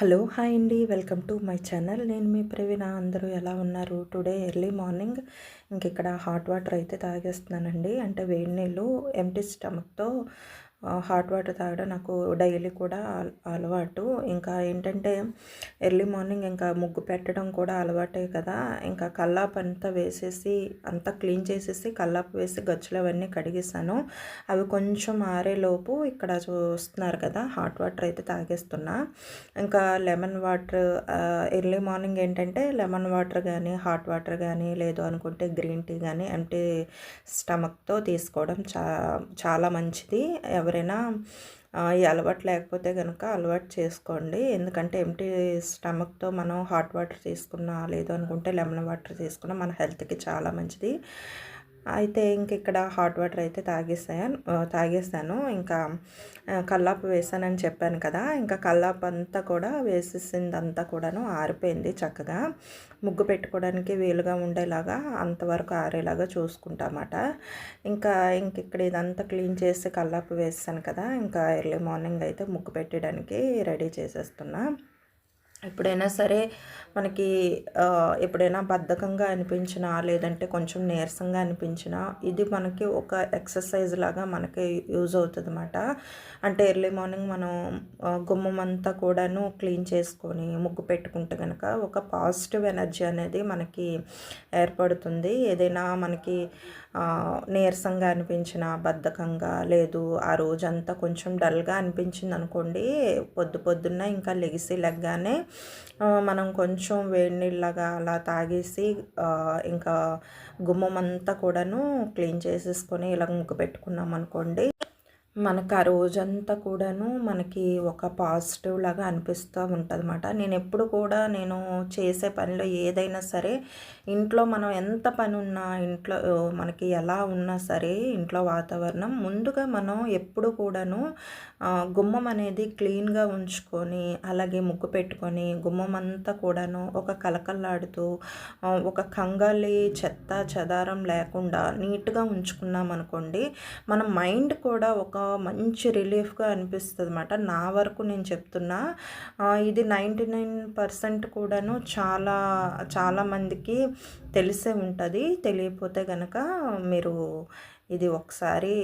Hello hi అండి. Welcome to my channel. నేను మీ ప్రవీణ. అందరూ ఎలా ఉన్నారు? టుడే ఎర్లీ మార్నింగ్ ఇంక ఇక్కడ హాట్ వాటర్ అయితే తాగేస్తున్నానండి. అంటే వేడి నీళ్ళు ఎంటీ స్టమక్తో హాట్ వాటర్ తాగడం నాకు డైలీ కూడా అలవాటు. ఇంకా ఏంటంటే ఎర్లీ మార్నింగ్ ఇంకా ముగ్గు పెట్టడం కూడా అలవాటే కదా. ఇంకా కల్లాపు అంతా వేసేసి అంతా క్లీన్ చేసేసి కల్లాపు వేసి గచ్చులు అవన్నీ కడిగిస్తాను అవి కొంచెం ఆరేలోపు ఇక్కడ చూస్తున్నారు కదా హాట్ వాటర్ అయితే తాగేస్తున్నా. ఇంకా లెమన్ వాటర్ ఎర్లీ మార్నింగ్ ఏంటంటే లెమన్ వాటర్ కానీ హాట్ వాటర్ కానీ లేదు అనుకుంటే గ్రీన్ టీ కానీ అంటే స్టమక్తో తీసుకోవడం చా చాలా మంచిది. ఎవరైనా ఈ అలవాటు లేకపోతే కనుక అలవాటు చేసుకోండి. ఎందుకంటే ఎంటీ స్టమక్తో మనం హాట్ వాటర్ తీసుకున్నా లేదు అనుకుంటే లెమన్ వాటర్ తీసుకున్నా మన హెల్త్కి చాలా మంచిది. అయితే ఇంక ఇక్కడ హాట్ వాటర్ అయితే తాగేస్తాను తాగేసాను. ఇంకా కల్లాపు వేసానని చెప్పాను కదా ఇంకా కల్లాపు అంతా కూడా వేసేసిందంతా కూడాను ఆరిపోయింది చక్కగా. ముగ్గు పెట్టుకోవడానికి వీలుగా ఉండేలాగా అంతవరకు ఆరేలాగా చూసుకుంటామన్నమాట ఇంకా ఇంక ఇక్కడ ఇదంతా క్లీన్ చేసి కల్లాపు వేసాను కదా ఇంకా ఎర్లీ మార్నింగ్ అయితే ముగ్గు పెట్టడానికి రెడీ చేసేస్తున్నా. ఎప్పుడైనా సరే మనకి ఎప్పుడైనా బద్ధకంగా అనిపించినా లేదంటే కొంచెం నీరసంగా అనిపించినా ఇది మనకి ఒక ఎక్సర్సైజ్ లాగా మనకి యూజ్ అవుతుంది అన్నమాట అంటే ఎర్లీ మార్నింగ్ మనం గుమ్మం అంతా కూడాను క్లీన్ చేసుకొని ముగ్గు పెట్టుకుంటే కనుక ఒక పాజిటివ్ ఎనర్జీ అనేది మనకి ఏర్పడుతుంది. ఏదైనా మనకి నీరసంగా అనిపించిన బద్ధకంగా లేదు ఆ రోజంతా కొంచెం డల్గా అనిపించింది అనుకోండి పొద్దు పొద్దున్న ఇంకా లెగిసి లెగ్గానే మనం కొంచెం వేడి నీళ్ళగా అలా తాగేసి ఇంకా గుమ్మం అంతా కూడాను క్లీన్ చేసేసుకొని ఇలా ముగ్గు పెట్టుకున్నాం అనుకోండి మనకు ఆ రోజంతా కూడాను మనకి ఒక పాజిటివ్ లాగా అనిపిస్తూ ఉంటుంది అనమాట నేను ఎప్పుడు కూడా నేను చేసే పనిలో ఏదైనా సరే ఇంట్లో మనం ఎంత పని ఉన్నా ఇంట్లో మనకి ఎలా ఉన్నా సరే ఇంట్లో వాతావరణం ముందుగా మనం ఎప్పుడు కూడాను గుమ్మం అనేది క్లీన్గా ఉంచుకొని అలాగే ముగ్గు పెట్టుకొని గుమ్మం అంతా కూడాను ఒక కలకల్లాడుతూ ఒక కంగాలి చెత్త చెదారం లేకుండా నీట్గా ఉంచుకున్నాం అనుకోండి మన మైండ్ కూడా ఒక మంచి రిలీఫ్గా అనిపిస్తుంది అనమాట నా వరకు నేను చెప్తున్నా ఇది నైంటీ నైన్ పర్సెంట్ కూడాను చాలా చాలామందికి తెలిసే ఉంటుంది. తెలియకపోతే కనుక మీరు ఇది ఒకసారి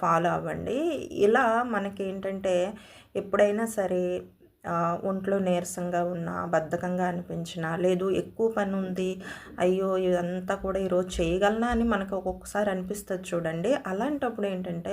ఫాలో అవ్వండి. ఇలా మనకి ఏంటంటే ఎప్పుడైనా సరే ఒంట్లో నీరసంగా ఉన్నా బద్ధకంగా అనిపించినా లేదు ఎక్కువ పని ఉంది అయ్యో ఇదంతా కూడా ఈరోజు చేయగలనా అని మనకు ఒక్కొక్కసారి అనిపిస్తుంది చూడండి. అలాంటప్పుడు ఏంటంటే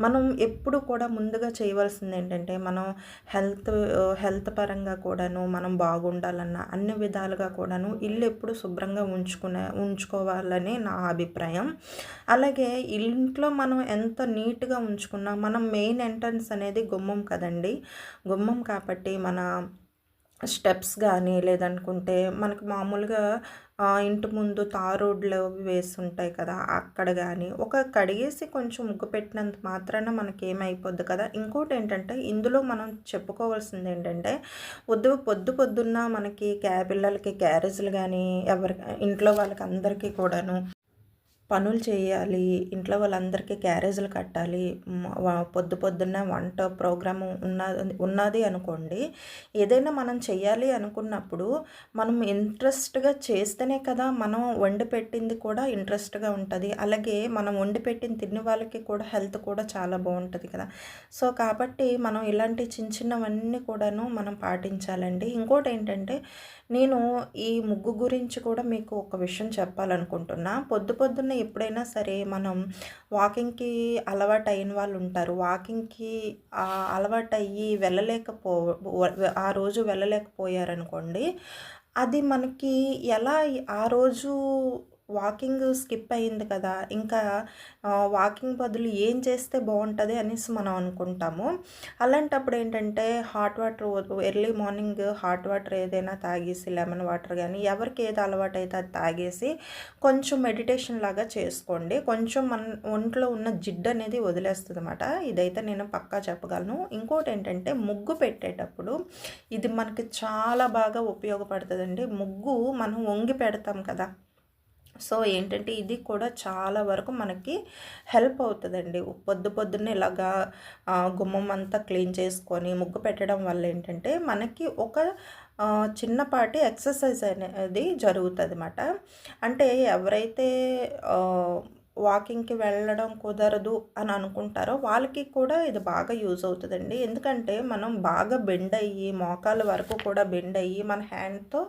మనం ఎప్పుడు కూడా ముందుగా చేయవలసింది ఏంటంటే మనం హెల్త్ హెల్త్ పరంగా కూడాను మనం బాగుండాలన్నా అన్ని విధాలుగా కూడాను ఇల్లు ఎప్పుడు శుభ్రంగా ఉంచుకునే ఉంచుకోవాలని నా అభిప్రాయం. అలాగే ఇంట్లో మనం ఎంత నీట్గా ఉంచుకున్నా మనం మెయిన్ ఎంట్రన్స్ అనేది గుమ్మం కదండి. గుమ్మం కాబట్టి బట్టి మన స్టెప్స్ కానీ లేదనుకుంటే మనకు మామూలుగా ఇంటి ముందు తారోడ్లు ఉంటాయి కదా అక్కడ కానీ ఒక కడిగేసి కొంచెం ముగ్గు పెట్టినంత మాత్రాన మనకి ఏమైపోద్ది కదా. ఇంకోటి ఏంటంటే ఇందులో మనం చెప్పుకోవాల్సింది ఏంటంటే పొద్దు పొద్దు పొద్దున్న మనకి క్యా పిల్లలకి క్యారేజ్లు కానీ ఎవరి ఇంట్లో వాళ్ళకి అందరికీ కూడాను పనులు చేయాలి ఇంట్లో వాళ్ళందరికీ క్యారేజీలు కట్టాలి పొద్దు పొద్దున్న వంట ప్రోగ్రాము ఉన్నది ఉన్నది అనుకోండి. ఏదైనా మనం చేయాలి అనుకున్నప్పుడు మనం ఇంట్రెస్ట్గా చేస్తేనే కదా మనం వండి పెట్టింది కూడా ఇంట్రెస్ట్గా ఉంటుంది. అలాగే మనం వండి పెట్టిన తిన్న వాళ్ళకి కూడా హెల్త్ కూడా చాలా బాగుంటుంది కదా. సో కాబట్టి మనం ఇలాంటి చిన్న చిన్నవన్నీ కూడాను మనం పాటించాలండి. ఇంకోటి ఏంటంటే నేను ఈ ముగ్గు గురించి కూడా మీకు ఒక విషయం చెప్పాలనుకుంటున్నా. పొద్దు పొద్దున్న ఎప్పుడైనా సరే మనం వాకింగ్కి అలవాటు అయిన వాళ్ళు ఉంటారు వాకింగ్కి అలవాటు అయ్యి వెళ్ళలేకపో ఆ రోజు వెళ్ళలేకపోయారనుకోండి అది మనకి ఎలా ఆ రోజు వాకింగ్ స్కిప్ అయింది కదా ఇంకా వాకింగ్ బదులు ఏం చేస్తే బాగుంటుంది అనేసి మనం అనుకుంటాము. అలాంటప్పుడు ఏంటంటే hot water early morning hot water ఏదైనా తాగేసి లెమన్ వాటర్ కానీ ఎవరికి ఏది అలవాటు అయితే అది తాగేసి కొంచెం మెడిటేషన్ లాగా చేసుకోండి. కొంచెం మన ఒంట్లో ఉన్న జిడ్డు అనేది వదిలేస్తుంది అనమాట ఇదైతే నేను పక్కా చెప్పగలను. ఇంకోటి ఏంటంటే ముగ్గు పెట్టేటప్పుడు ఇది మనకి చాలా బాగా ఉపయోగపడుతుందండి. ముగ్గు మనం వంగి పెడతాం కదా సో ఏంటంటే ఇది కూడా చాలా వరకు మనకి హెల్ప్ అవుతుందండి. పొద్దు పొద్దున్నే ఇలాగా గుమ్మం అంతా క్లీన్ చేసుకొని ముగ్గు పెట్టడం వల్ల ఏంటంటే మనకి ఒక చిన్నపాటి ఎక్సర్సైజ్ అనేది జరుగుతుంది అన్నమాట అంటే ఎవరైతే వాకింగ్కి వెళ్ళడం కుదరదు అని అనుకుంటారో వాళ్ళకి కూడా ఇది బాగా యూజ్ అవుతుందండి. ఎందుకంటే మనం బాగా బెండ్ అయ్యి మోకాల వరకు కూడా బెండ్ అయ్యి మన హ్యాండ్తో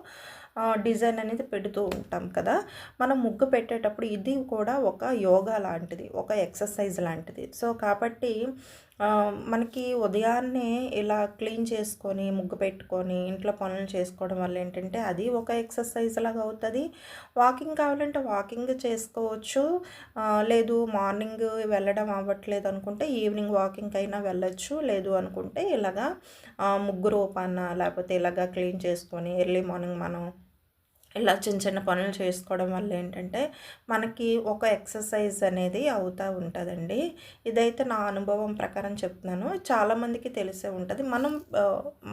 డిజైన్ అనేది పెడుతూ ఉంటాం కదా. మనం ముగ్గు పెట్టేటప్పుడు ఇది కూడా ఒక యోగా లాంటిది ఒక ఎక్సర్సైజ్ లాంటిది. సో కాబట్టి మనకి ఉదయాన్నే ఇలా క్లీన్ చేసుకొని ముగ్గు పెట్టుకొని ఇంట్లో పనులు చేసుకోవడం వల్ల ఏంటంటే అది ఒక ఎక్సర్సైజ్ లాగా అవుతుంది. వాకింగ్ కావాలంటే వాకింగ్ చేసుకోవచ్చు. లేదు మార్నింగ్ వెళ్ళడం అవ్వట్లేదు అనుకుంటే ఈవినింగ్ వాకింగ్ అయినా వెళ్ళొచ్చు. లేదు అనుకుంటే ఇలాగా ముగ్గు రూపాన లేకపోతే ఇలాగా క్లీన్ చేసుకొని ఎర్లీ మార్నింగ్ మనం ఇలా చిన్న చిన్న పనులు చేసుకోవడం వల్ల ఏంటంటే మనకి ఒక ఎక్సర్సైజ్ అనేది అవుతూ ఉంటుందండి. ఇదైతే నా అనుభవం ప్రకారం చెప్తున్నాను. చాలామందికి తెలిసే ఉంటుంది. మనం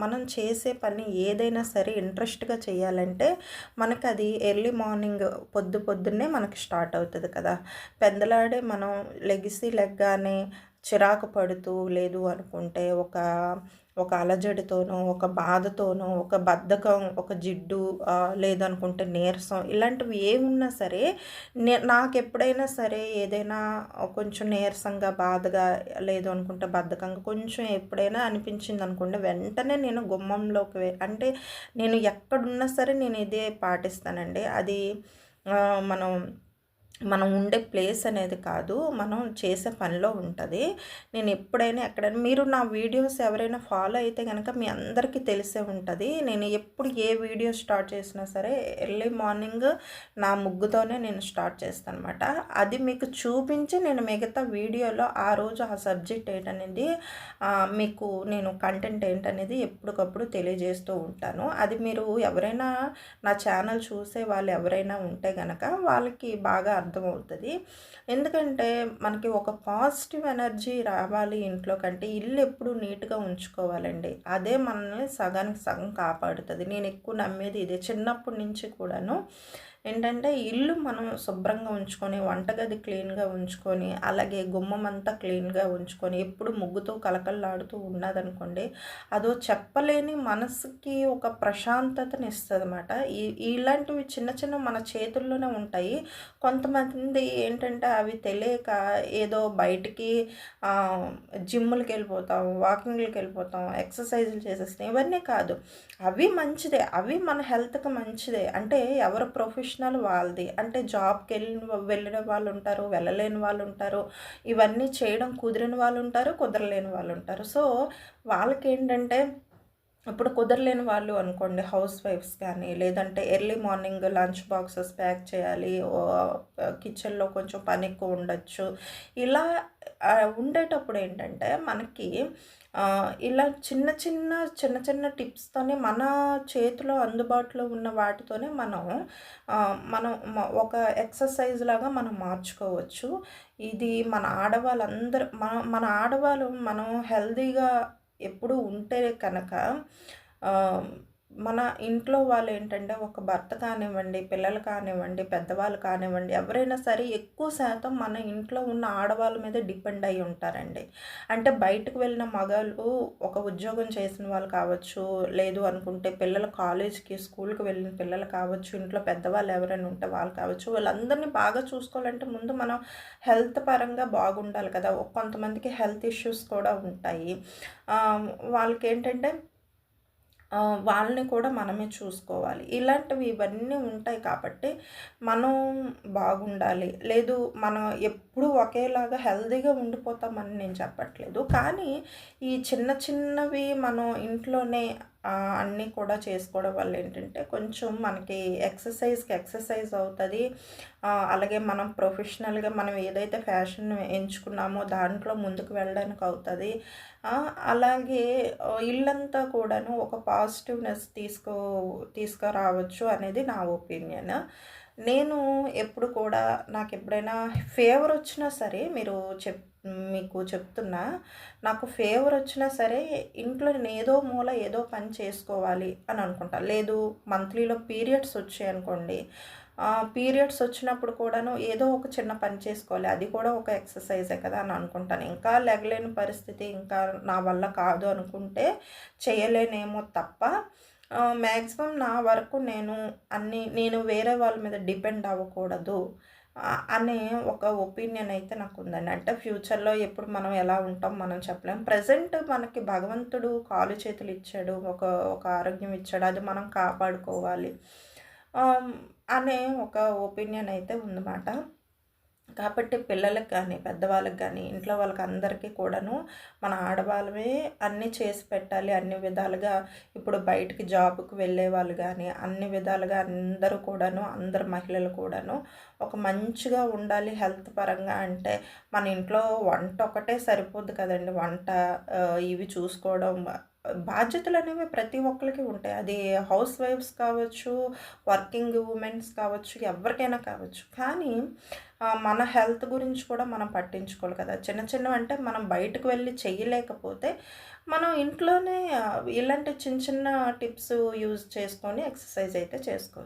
మనం చేసే పని ఏదైనా సరే ఇంట్రెస్ట్గా చేయాలంటే మనకు అది ఎర్లీ మార్నింగ్ పొద్దు పొద్దున్నే మనకి స్టార్ట్ అవుతుంది కదా. పెద్దలాడే మనం లెగిసి లెగ్గానే చిరాకు పడుతూ లేదు అనుకుంటే ఒక ఒక అలజడితోనో ఒక బాధతోనో ఒక బద్ధకం ఒక జిడ్డు లేదనుకుంటే నీరసం ఇలాంటివి ఏమున్నా సరే నే నాకు ఎప్పుడైనా సరే ఏదైనా కొంచెం నీరసంగా బాధగా లేదు అనుకుంటే బద్ధకంగా కొంచెం ఎప్పుడైనా అనిపించింది అనుకుంటే వెంటనే నేను గుమ్మంలోకి అంటే నేను ఎక్కడున్నా సరే నేను ఇదే పాటిస్తానండి. అది మనం మనం ఉండే ప్లేస్ అనేది కాదు మనం చేసే పనిలో ఉంటుంది. నేను ఎప్పుడైనా ఎక్కడైనా మీరు నా వీడియోస్ ఎవరైనా ఫాలో అయితే కనుక మీ అందరికీ తెలిసే ఉంటుంది. నేను ఎప్పుడు ఏ వీడియో స్టార్ట్ చేసినా సరే ఎర్లీ మార్నింగ్ నా ముగ్గుతోనే నేను స్టార్ట్ చేస్తాను అనమాట అది మీకు చూపించి నేను మిగతా వీడియోలో ఆ రోజు ఆ సబ్జెక్ట్ ఏంటనేది మీకు నేను కంటెంట్ ఏంటనేది ఎప్పటికప్పుడు తెలియజేస్తూ ఉంటాను. అది మీరు ఎవరైనా నా ఛానల్ చూసే వాళ్ళు ఎవరైనా ఉంటే కనుక వాళ్ళకి బాగా అర్థమవుతుంది. ఎందుకంటే మనకి ఒక పాజిటివ్ ఎనర్జీ రావాలి ఇంట్లో కంటే ఇల్లు ఎప్పుడు నీట్గా ఉంచుకోవాలండి. అదే మనల్ని సగానికి సగం కాపాడుతుంది. నేను ఎక్కువ నమ్మేది ఇదే. చిన్నప్పటి నుంచి కూడాను ఏంటంటే ఇల్లు మనం శుభ్రంగా ఉంచుకొని వంటగది క్లీన్గా ఉంచుకొని అలాగే గుమ్మం అంతా క్లీన్గా ఉంచుకొని ఎప్పుడు ముగ్గుతో కలకల్లాడుతూ ఉన్నదనుకోండి అదో చెప్పలేని మనసుకి ఒక ప్రశాంతతని ఇస్తుంది అనమాట ఈ ఇలాంటివి చిన్న చిన్న మన చేతుల్లోనే ఉంటాయి. కొంతమంది ఏంటంటే అవి తెలియక ఏదో బయటికి జిమ్ములకి వెళ్ళిపోతాం వాకింగ్లకి వెళ్ళిపోతాం ఎక్సర్సైజులు చేసేస్తాం ఇవన్నీ కాదు. అవి మంచిదే అవి మన హెల్త్కి మంచిదే. అంటే ఎవరు ప్రొఫెషన్ ప్రొఫెషనల్ వాళ్ళది. అంటే జాబ్కి వెళ్ళిన వెళ్ళిన వాళ్ళు ఉంటారు వెళ్ళలేని వాళ్ళు ఉంటారు ఇవన్నీ చేయడం కుదిరిన వాళ్ళు ఉంటారు కుదరలేని వాళ్ళు ఉంటారు సో వాళ్ళకి ఏంటంటే ఇప్పుడు కుదరలేని వాళ్ళు అనుకోండి హౌస్ వైఫ్స్ కానీ లేదంటే early morning lunch boxes pack చేయాలి కిచెన్లో కొంచెం పని ఎక్కువ ఉండొచ్చు. ఇలా ఉండేటప్పుడు ఏంటంటే మనకి ఇలా చిన్న చిన్న చిన్న చిన్న టిప్స్తోనే మన చేతిలో అందుబాటులో ఉన్న వాటితోనే మనం మనం ఒక ఎక్సర్సైజ్ లాగా మనం మార్చుకోవచ్చు. ఇది మన ఆడవాళ్ళందరూ మన మన ఆడవాళ్ళు మనం హెల్తీగా ఎప్పుడు ఉంటే కనుక మన ఇంట్లో వాళ్ళు ఏంటంటే ఒక భర్త కానివ్వండి పిల్లలు కానివ్వండి పెద్దవాళ్ళు కానివ్వండి ఎవరైనా సరే ఎక్కువ శాతం మన ఇంట్లో ఉన్న ఆడవాళ్ళ మీద డిపెండ్ అయి ఉంటారండి. అంటే బయటకు వెళ్ళిన మగాళ్ళు ఒక ఉద్యోగం చేసిన వాళ్ళు కావచ్చు లేదు అనుకుంటే పిల్లలు కాలేజ్కి స్కూల్కి వెళ్ళిన పిల్లలు కావచ్చు ఇంట్లో పెద్దవాళ్ళు ఎవరైనా ఉంటే వాళ్ళు కావచ్చు వాళ్ళందరినీ బాగా చూసుకోవాలంటే ముందు మనం హెల్త్ పరంగా బాగుండాలి కదా. కొంతమందికి హెల్త్ ఇష్యూస్ కూడా ఉంటాయి. వాళ్ళకి ఏంటంటే వాళ్ళని కూడా మనమే చూసుకోవాలి. ఇలాంటివి ఇవన్నీ ఉంటాయి కాబట్టి మనం బాగుండాలి. లేదు మనం ఎప్పుడు ఒకేలాగా హెల్తీగా ఉండిపోతామని నేను చెప్పట్లేదు. కానీ ఈ చిన్న చిన్నవి మనం ఇంట్లోనే అన్నీ కూడా చేసుకోవడం వల్ల ఏంటంటే కొంచెం మనకి ఎక్సర్సైజ్కి ఎక్సర్సైజ్ అవుతుంది. అలాగే మనం ప్రొఫెషనల్గా మనం ఏదైతే ఫ్యాషన్ ఎంచుకున్నామో దాంట్లో ముందుకు వెళ్ళడానికి అవుతుంది. అలాగే ఇల్లంతా కూడాను ఒక పాజిటివ్నెస్ తీసుకో తీసుకురావచ్చు అనేది నా ఒపీనియన్. నేను ఎప్పుడు కూడా నాకు ఎప్పుడైనా ఫేవర్ వచ్చినా సరే మీరు చెప్ మీకు చెప్తున్నా నాకు ఫేవర్ వచ్చినా సరే ఇంట్లో నేను ఏదో మూల ఏదో పని చేసుకోవాలి అని అనుకుంటా. లేదు మంత్లీలో పీరియడ్స్ వచ్చాయి అనుకోండి. పీరియడ్స్ వచ్చినప్పుడు కూడాను ఏదో ఒక చిన్న పని చేసుకోవాలి. అది కూడా ఒక ఎక్సర్సైజే కదా అని అనుకుంటాను. ఇంకా లెగలేని పరిస్థితి ఇంకా నా వల్ల కాదు అనుకుంటే చేయలేనేమో తప్ప మ్యాక్సిమం నా వరకు నేను అన్ని నేను వేరే వాళ్ళ మీద డిపెండ్ అవ్వకూడదు అనే ఒక ఒపీనియన్ అయితే నాకు ఉందండి అంటే ఫ్యూచర్లో ఎప్పుడు మనం ఎలా ఉంటాం మనం చెప్పలేం. ప్రజెంట్ మనకి భగవంతుడు కాలు చేతులు ఇచ్చాడు ఒక ఒక ఆరోగ్యం ఇచ్చాడు అది మనం కాపాడుకోవాలి అనే ఒక ఒపీనియన్ అయితే ఉందన్నమాట. కాబట్టి పిల్లలకి కానీ పెద్దవాళ్ళకి కానీ ఇంట్లో వాళ్ళకి అందరికీ కూడాను మన ఆడవాళ్ళమే అన్నీ చేసి పెట్టాలి. అన్ని విధాలుగా ఇప్పుడు బయటికి జాబ్కి వెళ్ళే వాళ్ళు కానీ అన్ని విధాలుగా అందరూ కూడాను అందరు మహిళలు కూడాను ఒక మంచిగా ఉండాలి హెల్త్ పరంగా అంటే మన ఇంట్లో వంట ఒకటే సరిపోద్ది కదండి. వంట ఇవి చూసుకోవడం బాధ్యతలు అనేవి ప్రతి ఒక్కరికి ఉంటాయి. అది హౌస్ వైఫ్స్ కావచ్చు వర్కింగ్ ఉమెన్స్ కావచ్చు ఎవరికైనా కావచ్చు. కానీ మన హెల్త్ గురించి కూడా మనం పట్టించుకోవాలి కదా. చిన్న చిన్నవి అంటే మనం బయటకు వెళ్ళి చేయలేకపోతే మనం ఇంట్లోనే ఇలాంటి చిన్న చిన్న టిప్స్ యూజ్ చేసుకొని ఎక్సర్సైజ్ అయితే చేసుకోవచ్చు.